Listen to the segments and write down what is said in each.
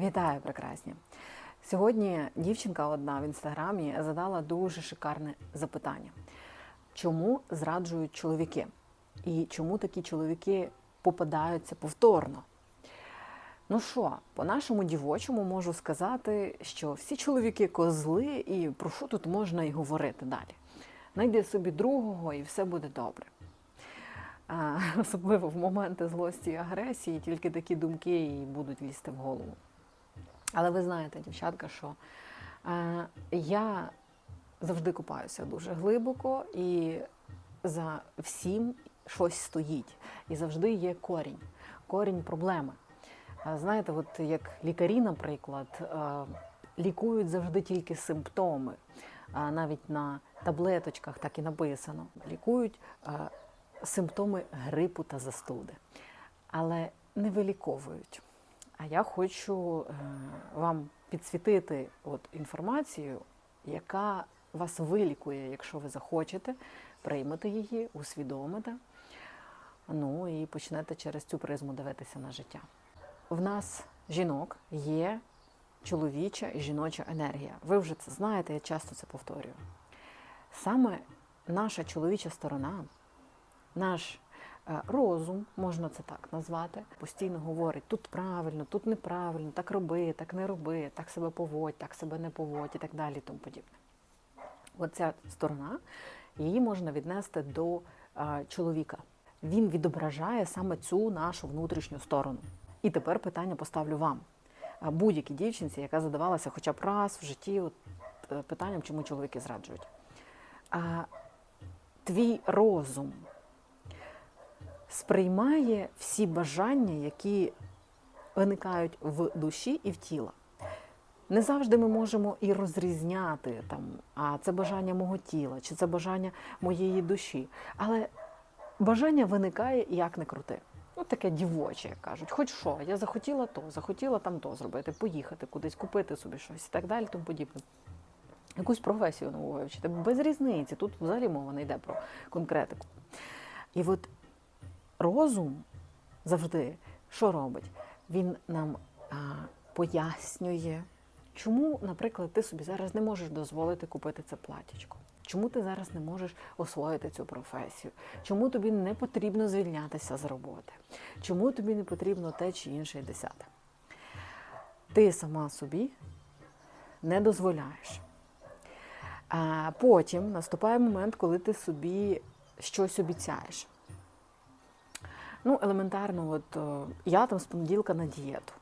Вітаю, прекрасні! Сьогодні дівчинка одна в інстаграмі задала дуже шикарне запитання: чому зраджують чоловіки? І чому такі чоловіки попадаються повторно? Ну що, по нашому дівочому можу сказати, що всі чоловіки козли, і про що тут можна і говорити далі? Найди собі другого, і все буде добре. Особливо в моменти злості і агресії, тільки такі думки і будуть лізти в голову. Але ви знаєте, дівчатка, що е, я завжди купаюся дуже глибоко, і за всім щось стоїть. І завжди є корінь, корінь проблеми. Знаєте, от як лікарі, наприклад, е, лікують завжди тільки симптоми. Навіть на таблеточках так і написано. Лікують е, симптоми грипу та застуди, але не виліковують. А я хочу е, вам підсвітити от інформацію, яка вас вилікує, якщо ви захочете, приймете її, усвідомите, ну і почнете через цю призму дивитися на життя. В нас, жінок, є чоловіча і жіноча енергія. Ви вже це знаєте, я часто це повторюю. Саме наша чоловіча сторона, наш розум, можна це так назвати, постійно говорить, тут правильно, тут неправильно, так роби, так не роби, так себе поводь, так себе не поводь і так далі. Тому подібне. Оця сторона, її можна віднести до е, чоловіка. Він відображає саме цю нашу внутрішню сторону. І тепер питання поставлю вам. Будь-якій дівчинці, яка задавалася хоча б раз в житті от, е, питанням, чому чоловіки зраджують. А, твій розум сприймає всі бажання, які виникають в душі і в тіла. Не завжди ми можемо і розрізняти там, а це бажання мого тіла, чи це бажання моєї душі. Але бажання виникає як не крути. Ну, таке дівоче, як кажуть. Хоч що, я захотіла то, захотіла там то зробити, поїхати кудись, купити собі щось і так далі, тому подібне. Якусь професію нову вивчити. Без різниці. Тут взагалі мова не йде про конкретику. І от розум завжди що робить? Він нам а, пояснює, чому, наприклад, ти собі зараз не можеш дозволити купити це платічко. Чому ти зараз не можеш освоїти цю професію? Чому тобі не потрібно звільнятися з роботи? Чому тобі не потрібно те чи інше десяте? Ти сама собі не дозволяєш. А потім наступає момент, коли ти собі щось обіцяєш. Ну, елементарно, от е, я там з понеділка на дієту.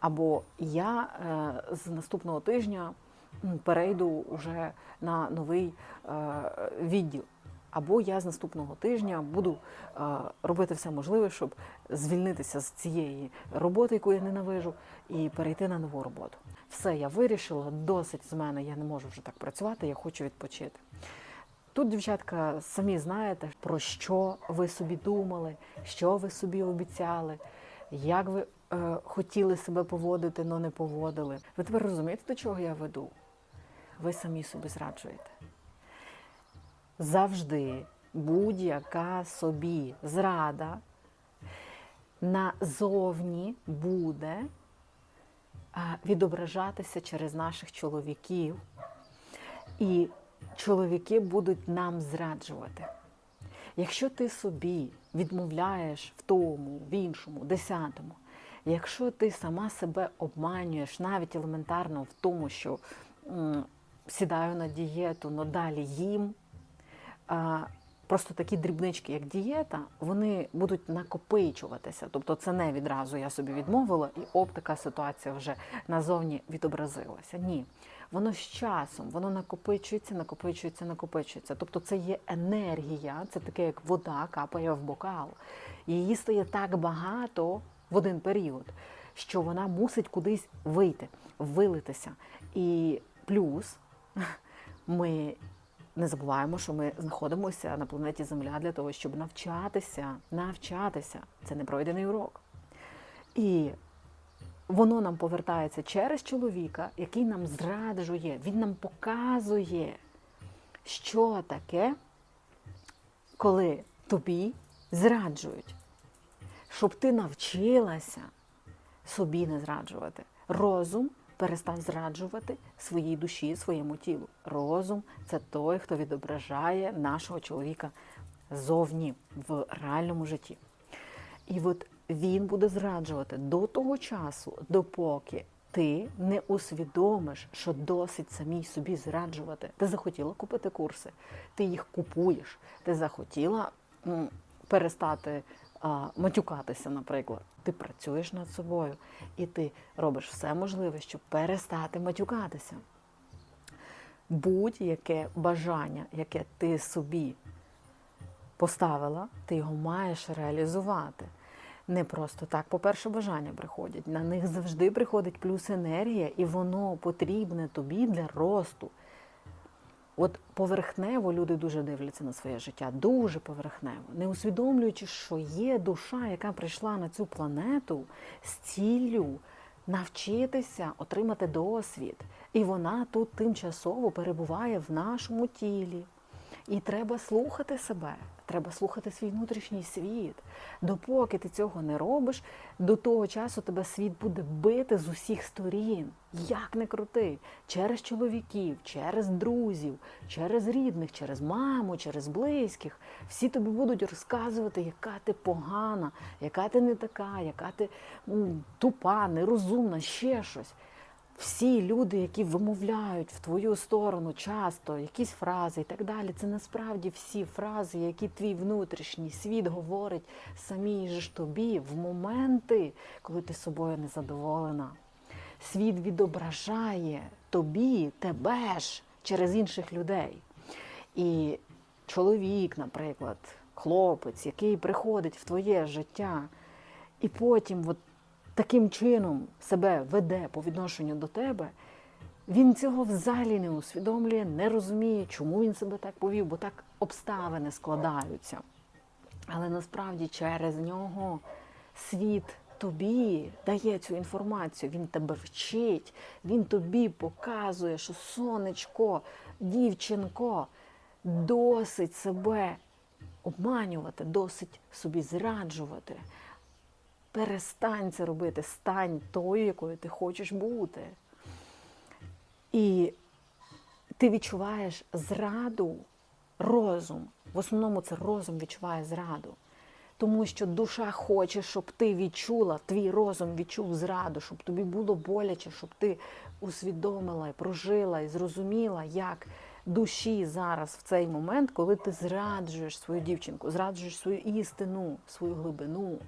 Або я е, з наступного тижня перейду вже на новий е, відділ. Або я з наступного тижня буду робити все можливе, щоб звільнитися з цієї роботи, яку я ненавижу, і перейти на нову роботу. Все, я вирішила, досить з мене, я не можу вже так працювати, я хочу відпочити. Тут, дівчатка, самі знаєте, про що ви собі думали, що ви собі обіцяли, як ви е, хотіли себе поводити, але не поводили. Ви тепер розумієте, до чого я веду? Ви самі собі зраджуєте. Завжди будь-яка собі зрада назовні буде відображатися через наших чоловіків. І чоловіки будуть нам зраджувати. Якщо ти собі відмовляєш в тому, в іншому, десятому, якщо ти сама себе обманюєш навіть елементарно в тому, що м, сідаю на дієту, но далі їм, а, просто такі дрібнички, як дієта, вони будуть накопичуватися. Тобто це не відразу я собі відмовила, і оп, така ситуація вже назовні відобразилася. Ні. Воно з часом, воно накопичується, накопичується, накопичується. Тобто це є енергія, це таке, як вода капає в бокал. Її стає так багато в один період, що вона мусить кудись вийти, вилитися. І плюс ми не забуваємо, що ми знаходимося на планеті Земля для того, щоб навчатися, навчатися. Це не пройдений урок. І воно нам повертається через чоловіка, який нам зраджує, він нам показує, що таке, коли тобі зраджують, щоб ти навчилася собі не зраджувати. Розум перестав зраджувати своїй душі, своєму тілу. Розум це той, хто відображає нашого чоловіка зовні в реальному житті. І от він буде зраджувати до того часу, допоки ти не усвідомиш, що досить самій собі зраджувати. Ти захотіла купити курси, ти їх купуєш, ти захотіла перестати матюкатися, наприклад. Ти працюєш над собою і ти робиш все можливе, щоб перестати матюкатися. Будь-яке бажання, яке ти собі поставила, ти його маєш реалізувати. Не просто так, по-перше, бажання приходять. На них завжди приходить плюс енергія, і воно потрібне тобі для росту. От поверхнево люди дуже дивляться на своє життя, дуже поверхнево, не усвідомлюючи, що є душа, яка прийшла на цю планету з ціллю навчитися отримати досвід. І вона тут тимчасово перебуває в нашому тілі. І треба слухати себе, треба слухати свій внутрішній світ. Допоки ти цього не робиш, до того часу тебе світ буде бити з усіх сторін. Як не крути, через чоловіків, через друзів, через рідних, через маму, через близьких. Всі тобі будуть розказувати, яка ти погана, яка ти не така, яка ти м, тупа, нерозумна, ще щось. Всі люди, які вимовляють в твою сторону часто якісь фрази і так далі, це насправді всі фрази, які твій внутрішній світ говорить самій ж тобі в моменти, коли ти собою не задоволена. Світ відображає тобі, тебе ж через інших людей. І чоловік, наприклад, хлопець, який приходить в твоє життя, і потім от таким чином себе веде по відношенню до тебе, він цього взагалі не усвідомлює, не розуміє, чому він себе так повів, бо так обставини складаються. Але насправді через нього світ тобі дає цю інформацію, він тебе вчить, він тобі показує, що сонечко, дівчинко, досить себе обманювати, досить собі зраджувати. Перестань це робити, стань тою, якою ти хочеш бути. І ти відчуваєш зраду, розум. В основному це розум відчуває зраду. Тому що душа хоче, щоб ти відчула, твій розум відчув зраду, щоб тобі було боляче, щоб ти усвідомила і прожила і зрозуміла, як душі зараз в цей момент, коли ти зраджуєш свою дівчинку, зраджуєш свою істину, свою глибину.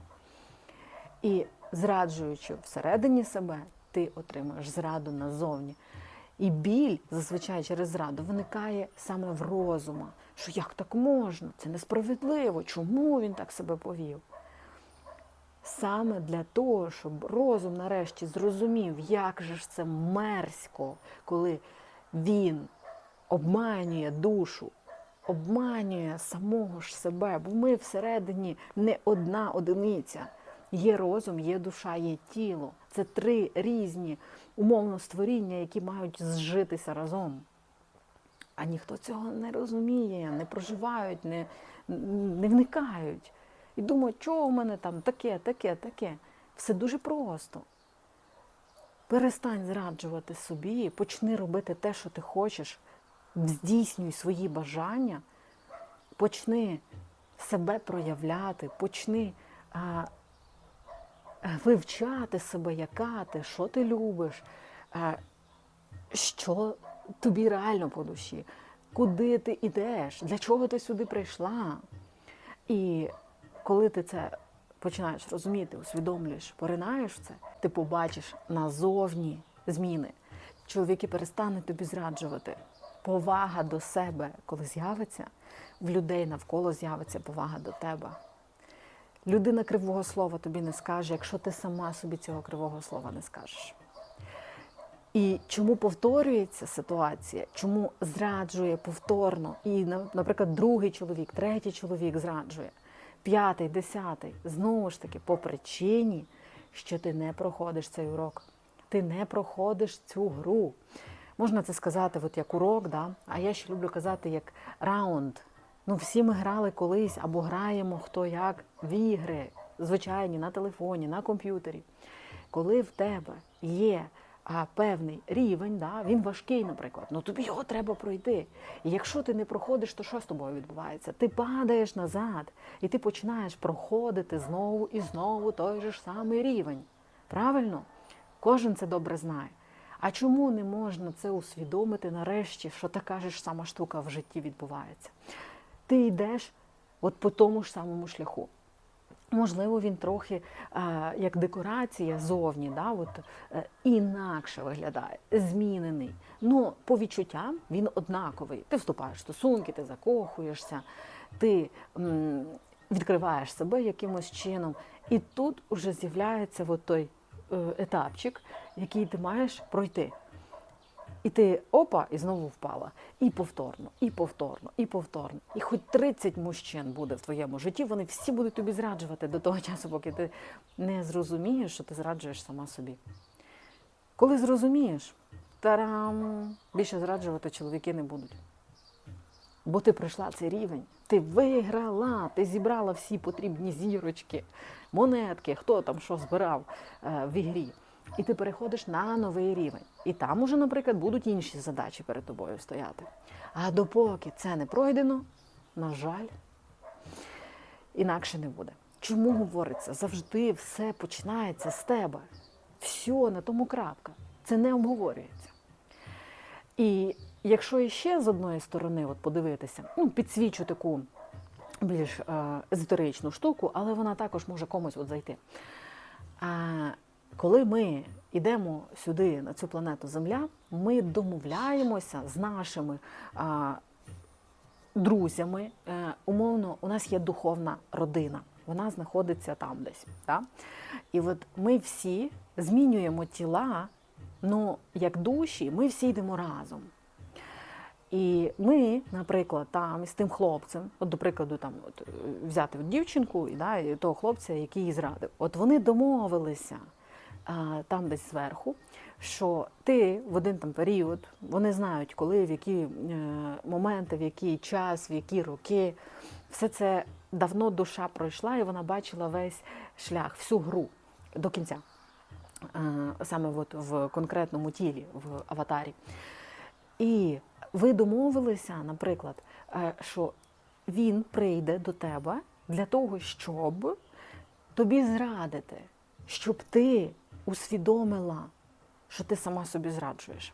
І зраджуючи всередині себе, ти отримуєш зраду назовні. І біль зазвичай через зраду виникає саме в розума, що як так можна? Це несправедливо. Чому він так себе повів? Саме для того, щоб розум нарешті зрозумів, як же ж це мерзько, коли він обманює душу, обманює самого ж себе, бо ми всередині не одна одиниця. Є розум, є душа, є тіло. Це три різні умовно створіння, які мають зжитися разом. А ніхто цього не розуміє, не проживають, не, не вникають. І думають, що у мене там таке, таке, таке. Все дуже просто. Перестань зраджувати собі, почни робити те, що ти хочеш, здійснюй свої бажання, почни себе проявляти, почни. А, вивчати себе, яка ти, що ти любиш, е, що тобі реально по душі, куди ти йдеш, для чого ти сюди прийшла. І коли ти це починаєш розуміти, усвідомлюєш, поринаєш це, ти побачиш назовні зміни. Чоловіки перестануть тобі зраджувати. Повага до себе, коли з'явиться, в людей навколо з'явиться повага до тебе. Людина кривого слова тобі не скаже, якщо ти сама собі цього кривого слова не скажеш. І чому повторюється ситуація, чому зраджує повторно, і, наприклад, другий чоловік, третій чоловік зраджує, п'ятий, десятий, знову ж таки, по причині, що ти не проходиш цей урок, ти не проходиш цю гру. Можна це сказати, от як урок, да? а я ще люблю казати як раунд. Ну, всі ми грали колись або граємо хто як в ігри, звичайні, на телефоні, на комп'ютері. коли в тебе є а, певний рівень, да, він важкий, наприклад, ну тобі його треба пройти. І якщо ти не проходиш, то що з тобою відбувається? Ти падаєш назад, і ти починаєш проходити знову і знову той же ж самий рівень. Правильно? Кожен це добре знає. А чому не можна це усвідомити нарешті, що така ж сама штука в житті відбувається? Ти йдеш от по тому ж самому шляху. Можливо, він трохи е, як декорація зовні, да, от, е, інакше виглядає, змінений. Ну, по відчуттям він однаковий. Ти вступаєш в стосунки, ти закохуєшся, ти м, відкриваєш себе якимось чином. І тут уже з'являється от той е, етапчик, який ти маєш пройти. І ти опа, і знову впала. І повторно, і повторно, і повторно. І хоч 30 мужчин буде в твоєму житті, вони всі будуть тобі зраджувати до того часу, поки ти не зрозумієш, що ти зраджуєш сама собі. Коли зрозумієш, тарам, більше зраджувати чоловіки не будуть. Бо ти пройшла цей рівень, ти виграла, ти зібрала всі потрібні зірочки, монетки, хто там що збирав е, в ігрі. І ти переходиш на новий рівень. І там уже, наприклад, будуть інші задачі перед тобою стояти. А допоки це не пройдено, на жаль, інакше не буде. Чому говориться? Завжди все починається з тебе. Все на тому крапка. Це не обговорюється. І якщо іще з одної сторони от подивитися, ну, підсвічу таку більш е, езотеричну штуку, але вона також може комусь от зайти. А, коли ми йдемо сюди, на цю планету Земля, ми домовляємося з нашими а, друзями. Е, умовно, у нас є духовна родина, вона знаходиться там десь. Так? І от ми всі змінюємо тіла, ну як душі, ми всі йдемо разом. І ми, наприклад, там із тим хлопцем, от до прикладу, там от, е, взяти от дівчинку і да, і того хлопця, який її зрадив, от вони домовилися там десь зверху, що ти в один там період, вони знають, коли, в які е, моменти, в який час, в які роки, все це давно душа пройшла, і вона бачила весь шлях, всю гру до кінця, саме от в конкретному тілі, в аватарі. І ви домовилися, наприклад, е, що він прийде до тебе для того, щоб тобі зрадити, щоб ти усвідомила, що ти сама собі зраджуєш.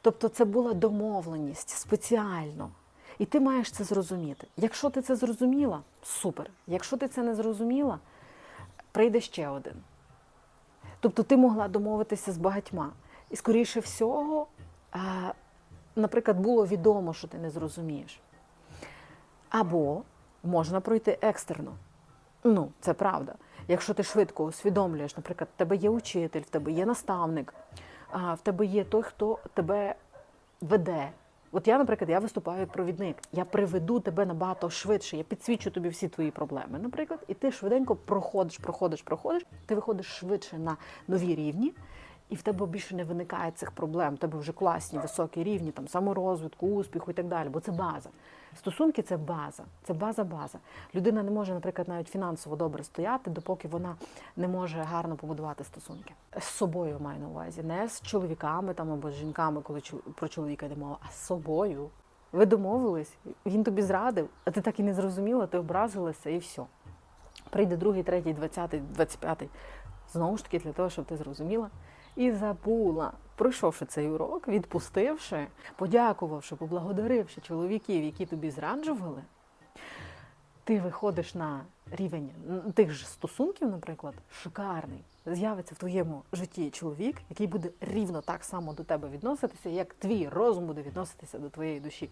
Тобто це була домовленість спеціально. І ти маєш це зрозуміти. Якщо ти це зрозуміла, супер. Якщо ти це не зрозуміла, прийде ще один. Тобто ти могла домовитися з багатьма. І, скоріше всього, наприклад, було відомо, що ти не зрозумієш. Або можна пройти екстерно. Ну, це правда. Якщо ти швидко усвідомлюєш, наприклад, в тебе є учитель, в тебе є наставник, в тебе є той, хто тебе веде. От я, наприклад, я виступаю як провідник. Я приведу тебе набагато швидше, я підсвічу тобі всі твої проблеми, наприклад, і ти швиденько проходиш, проходиш, проходиш, ти виходиш швидше на нові рівні, і в тебе більше не виникає цих проблем. В тебе вже класні, високі рівні, там саморозвитку, успіху і так далі. Бо це база. Стосунки це база, це база-база. Людина не може, наприклад, навіть фінансово добре стояти, допоки вона не може гарно побудувати стосунки. З собою маю на увазі, не з чоловіками там або з жінками, коли про чоловіка йде мова, а з собою. Ви домовились, він тобі зрадив, а ти так і не зрозуміла, ти образилася і все. Прийде другий, третій, двадцятий, двадцять п'ятий. Знову ж таки, для того, щоб ти зрозуміла і забула, пройшовши цей урок, відпустивши, подякувавши, поблагодаривши чоловіків, які тобі зраджували, ти виходиш на рівень тих ж стосунків, наприклад, шикарний. З'явиться в твоєму житті чоловік, який буде рівно так само до тебе відноситися, як твій розум буде відноситися до твоєї душі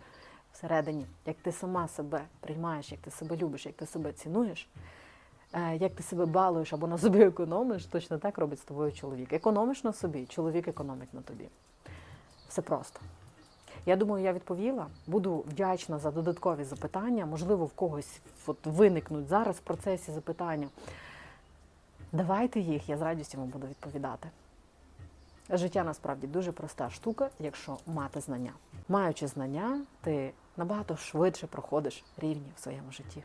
всередині, як ти сама себе приймаєш, як ти себе любиш, як ти себе цінуєш. Е, Як ти себе балуєш або на собі економиш, точно так робить з тобою чоловік. Економиш на собі, чоловік економить на тобі. Все просто. Я думаю, я відповіла. Буду вдячна за додаткові запитання. Можливо, в когось от виникнуть зараз в процесі запитання. Давайте їх, я з радістю вам буду відповідати. Життя насправді дуже проста штука, якщо мати знання. Маючи знання, ти набагато швидше проходиш рівні в своєму житті.